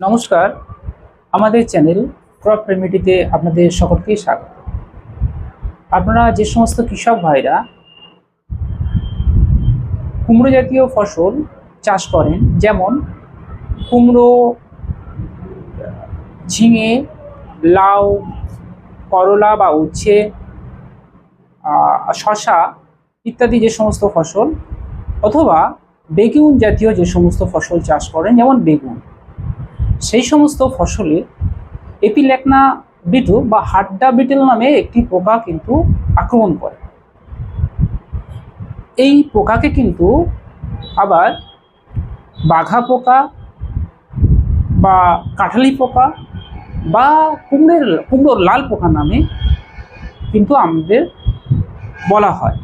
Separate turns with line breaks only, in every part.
নমস্কার। আমাদের channel crop রেমিডিতে আপনাদের সকলকেই স্বাগত। আপনারা যে সমস্ত কৃষক ভাইরা কুমড়ো জাতীয় ফসল চাষ করেন, যেমন কুমড়ো, ঝিঙে, লাউ, করলা বা উচ্ছে শশা ইত্যাদি যে সমস্ত ফসল, অথবা বেগুন জাতীয় যে সমস্ত ফসল চাষ করেন, যেমন বেগুন। সেই সমস্ত ফসলে এপিল্যাকনা বিটু বা হাড্ডা বিটেল নামে একটি পোকা কিন্তু আক্রমণ করে। এই পোকাকে কিন্তু আবার বাঘা পোকা বা কাঁঠালি পোকা বা কুমড়োর কুমড়োর লাল পোকা নামে কিন্তু আমাদের বলা হয়।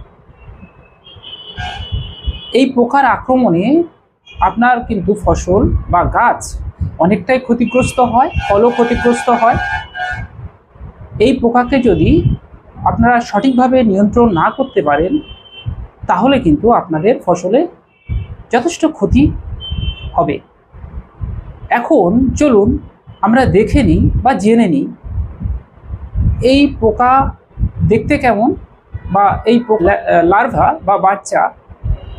এই পোকার আক্রমণে আপনার কিন্তু ফসল বা গাছ অনেকটাই ক্ষতিগ্রস্ত হয়, ফলও ক্ষতিগ্রস্ত হয়। এই পোকাকে যদি আপনারা সঠিকভাবে নিয়ন্ত্রণ না করতে পারেন, তাহলে কিন্তু আপনাদের ফসলে যথেষ্ট ক্ষতি হবে। এখন চলুন আমরা দেখে নিই বা জেনে নিই এই পোকা দেখতে কেমন বা এই লার্ভা বা বাচ্চা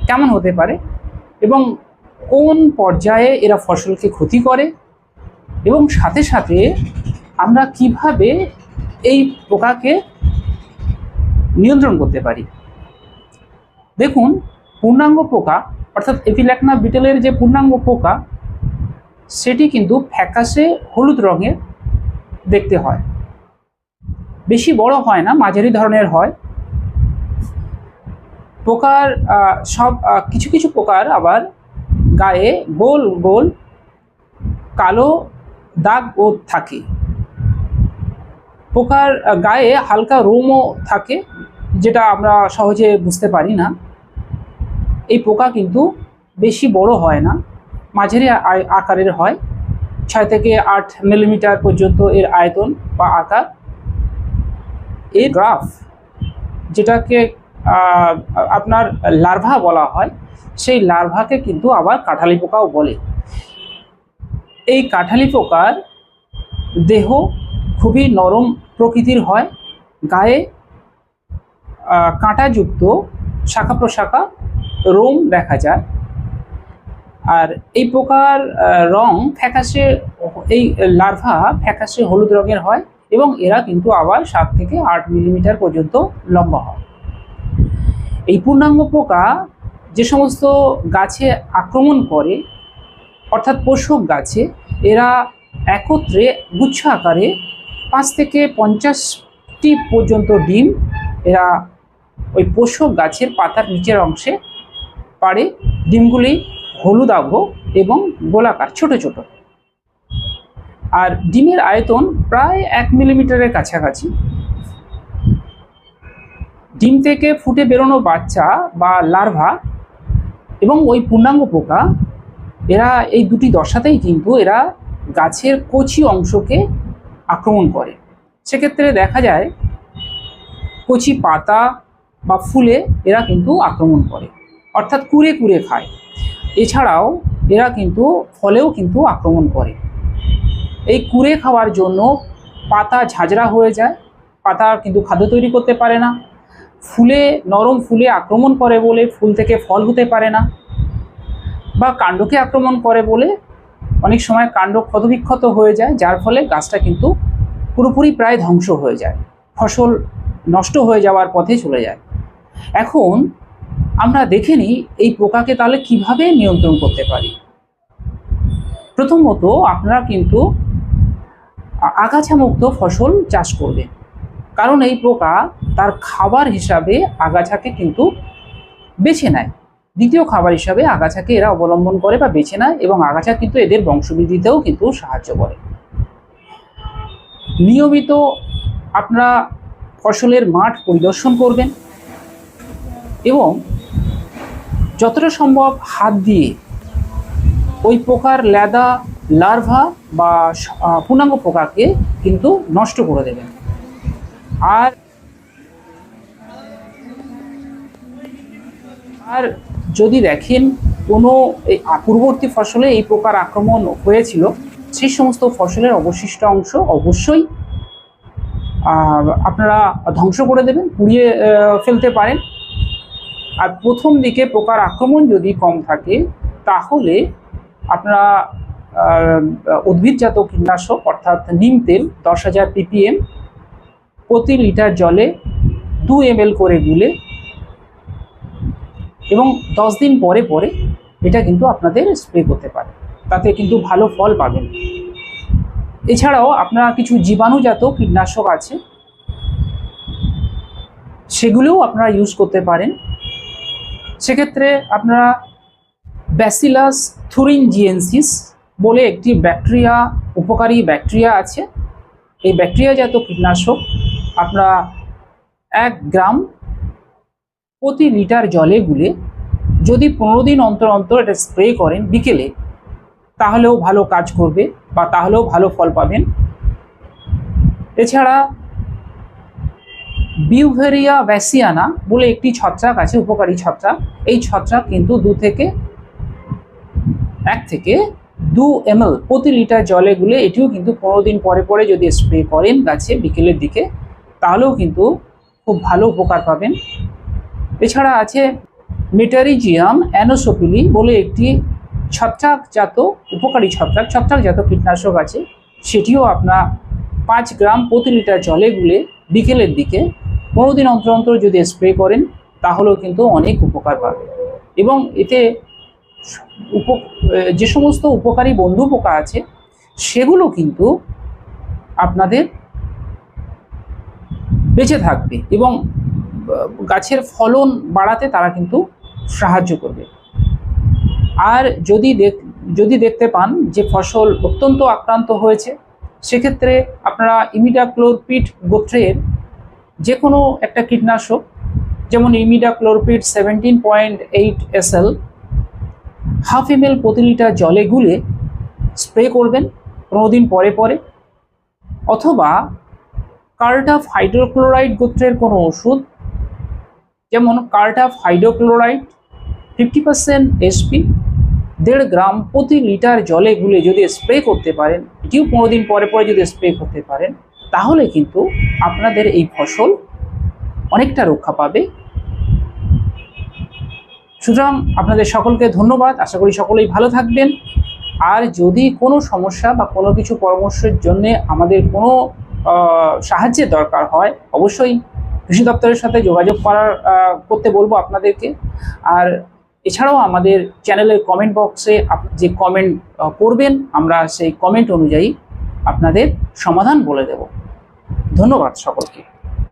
কেমন হতে পারে এবং কোন পর্যায়ে এরা ফসলকে ক্ষতি করে এবং সাথে সাথে আমরা কীভাবে এই পোকাকে নিয়ন্ত্রণ করতে পারি? দেখুন, পূর্ণাঙ্গ পোকা, অর্থাৎ এপিল্যাকনা বিটেলের যে পূর্ণাঙ্গ পোকা, সেটি কিন্তু ফ্যাকাশে হলুদ রঙের দেখতে হয়। বেশি বড় হয় না, মাঝারি ধরনের হয়। পোকার সব কিছু কিছু পোকার আবার গায়ে গোল গোল কালো দাগ ও থাকে। পোকার গায়ে হালকা রোমও থাকে, যেটা আমরা সহজে বুঝতে পারি না। এই পোকা কিন্তু বেশি বড় হয় না, মাঝারি আকারের হয়। ছয় থেকে আট মিলিমিটার পর্যন্ত এর আয়তন বা আকার। এর গ্রাফ, যেটাকে আপনার লার্ভা বলা হয় সেই লার্ভাকে কিন্তু আবার কাঁঠালি পোকাও বলে। এই কাঁঠালি পোকার দেহ খুবই নরম প্রকৃতির হয়। গায়ে কাঁটাযুক্ত শাখা প্রশাখা রোম দেখা যায়। আর এই পোকার রং ফ্যাকাশে, এই লার্ভা ফ্যাকাশে হলুদ রঙের হয় এবং এরা কিন্তু আবার সাত থেকে আট মিলিমিটার পর্যন্ত লম্বা হয়। এই পূর্ণাঙ্গ পোকা যে সমস্ত গাছে আক্রমণ করে, অর্থাৎ পোষক গাছে, এরা একত্রে গুচ্ছ আকারে পাঁচ থেকে পঞ্চাশটি পর্যন্ত ডিম এরা ওই পোষক গাছের পাতার নিচের অংশে পারে ডিমগুলি হলুদ আভ এবং গোলাকার, ছোট ছোট। আর ডিমের আয়তন প্রায় এক মিলিমিটারের কাছাকাছি। ডিম থেকে ফুটে বেরোনো বাচ্চা বা লার্ভা এবং ওই পূর্ণাঙ্গ পোকা, এরা এই দুটি দশাতেই কিন্তু এরা গাছের কচি অংশকে আক্রমণ করে। সেক্ষেত্রে দেখা যায় কচি পাতা বা ফুলে এরা কিন্তু আক্রমণ করে, অর্থাৎ কুড়ে কুড়ে খায়। এছাড়াও এরা কিন্তু ফলেও কিন্তু আক্রমণ করে। এই কুড়ে খাওয়ার জন্য পাতা ঝাঁঝরা হয়ে যায়, পাতা কিন্তু খাদ্য তৈরি করতে পারে না। ফুলে, নরম ফুলে আক্রমণ করে বলে, ফুল থেকে ফল হতে পারে না। বা কাণ্ডকে আক্রমণ করে বলে, অনেক সময় কাণ্ড ক্ষতবিক্ষত হয়ে যায়, যার ফলে গাছটা কিন্তু পুরোপুরি প্রায় ধ্বংস হয়ে যায়। ফসল নষ্ট হয়ে যাওয়ার পথে চলে যায়। এখন আমরা দেখে নিই, এই পোকাকে তাহলে কীভাবে নিয়ন্ত্রণ করতে পারি? প্রথমত, আপনারা কিন্তু আগাছামুক্ত ফসল চাষ করবেন। কারণ এই পোকা তার খাবার হিসাবে আগাছাকে কিন্তু বেছে নেয়। দ্বিতীয় খাবার হিসাবে আগাছাকে এরা অবলম্বন করে বা বেছে নেয় এবং আগাছা কিন্তু এদের বংশবৃদ্ধিতেও কিন্তু সাহায্য করে। নিয়মিত আপনারা ফসলের মাঠ পরিদর্শন করবেন এবং যতটা সম্ভব হাত দিয়ে ওই পোকার লেদা লার্ভা বা পূর্ণাঙ্গ পোকাকে কিন্তু নষ্ট করে দেবেন। আর আর যদি দেখেন কোনো এই পূর্ববর্তী ফসলে এই পোকার আক্রমণ হয়েছিল, সেই সমস্ত ফসলের অবশিষ্ট অংশ অবশ্যই আপনারা ধ্বংস করে দেবেন, পুড়িয়ে ফেলতে পারেন। আর প্রথম দিকে পোকার আক্রমণ যদি কম থাকে, তাহলে আপনারা উদ্ভিদজাত কীটনাশক অর্থাৎ নিম তেল দশ হাজার পিপিএম প্রতি লিটার জলে দু এম করে গুলে এবং দশ দিন পরে পরে এটা কিন্তু আপনাদের স্প্রে করতে পারে। তাতে কিন্তু ভালো ফল পাবেন। এছাড়াও আপনারা কিছু জীবাণুজাত কীটনাশক আছে, সেগুলোও আপনারা ইউজ করতে পারেন। সেক্ষেত্রে আপনারা ব্যাসিলাস থুরিন জিএনসিস বলে একটি ব্যাকটেরিয়া উপকারী ব্যাকটেরিয়া আছে। এই ব্যাকটেরিয়াজাত কীটনাশক আপনারা এক গ্রাম প্রতি লিটার জলে গুলে যদি পনেরো দিন অন্তর অন্তর এটা স্প্রে করেন বিকেলে, তাহলেও ভালো কাজ করবে বা তাহলেও ভালো ফল পাবেন। এছাড়া বিউভেরিয়া ভ্যাসিয়ানা বলে একটি ছত্রাক আছে, উপকারী ছত্রাক। এই ছত্রাক কিন্তু দু থেকে এক থেকে দু এমএল প্রতি লিটার জলে গুলে এটিও কিন্তু পনেরো দিন পরে পরে যদি স্প্রে করেন গাছে বিকেলের দিকে তাহলেও কিন্তু খুব ভালো উপকার পাবেন। এছাড়া আছে মেটারিজিয়াম অ্যানোসোপিলি বলে একটি ছত্রাকজাত, উপকারী ছত্রাক, ছত্রাকজাত কীটনাশক আছে। সেটিও আপনার পাঁচ গ্রাম প্রতি লিটার জলে গুলে বিকেলের দিকে পনেরো দিন অন্তর অন্তর যদি স্প্রে করেন, তাহলেও কিন্তু অনেক উপকার পাবে এবং এতে উপ, যে সমস্ত উপকারী বন্ধু পোকা আছে, সেগুলো কিন্তু আপনাদের বেঁচে থাকবে এবং গাছের ফলন বাড়াতে তারা কিন্তু সাহায্য করবে। আর যদি দেখ, যদি দেখতে পান যে ফসল অত্যন্ত আক্রান্ত হয়েছে, সেক্ষেত্রে আপনারা ইমিডাক্লোরপিড গোত্রের যে কোনো একটা কীটনাশক, যেমন imidacloprid seventeen point eight S L half M প্রতি লিটার জলে গুলে স্প্রে করবেন পনেরো দিন পরে পরে, অথবা কার্টাফ হাইড্রোক্লোরাইড গোত্রের কোনো ওষুধ? যেমন cartap hydrochloride fifty percent SP দেড় গ্রাম প্রতি লিটার জলে গুলে যদি স্প্রে করতে পারেন, এটিও পনেরো দিন পরে পরে যদি স্প্রে করতে পারেন, তাহলে কিন্তু আপনাদের এই ফসল অনেকটা রক্ষা পাবে। সুতরাং আপনাদের সকলকে ধন্যবাদ। আশা করি সকলেই ভালো থাকবেন। আর যদি কোনো সমস্যা বা কোনো কিছু পরামর্শের জন্য আমাদের কোনো সাহায্যের দরকার হয়, অবশ্যই কৃষি দপ্তরের সাথে যোগাযোগ করার করতে বলব আপনাদেরকে। আর এছাড়াও আমাদের চ্যানেলের কমেন্ট বক্সে যে কমেন্ট করবেন, আমরা সেই কমেন্ট অনুযায়ী আপনাদের সমাধান বলে দেব। ধন্যবাদ সকলকে।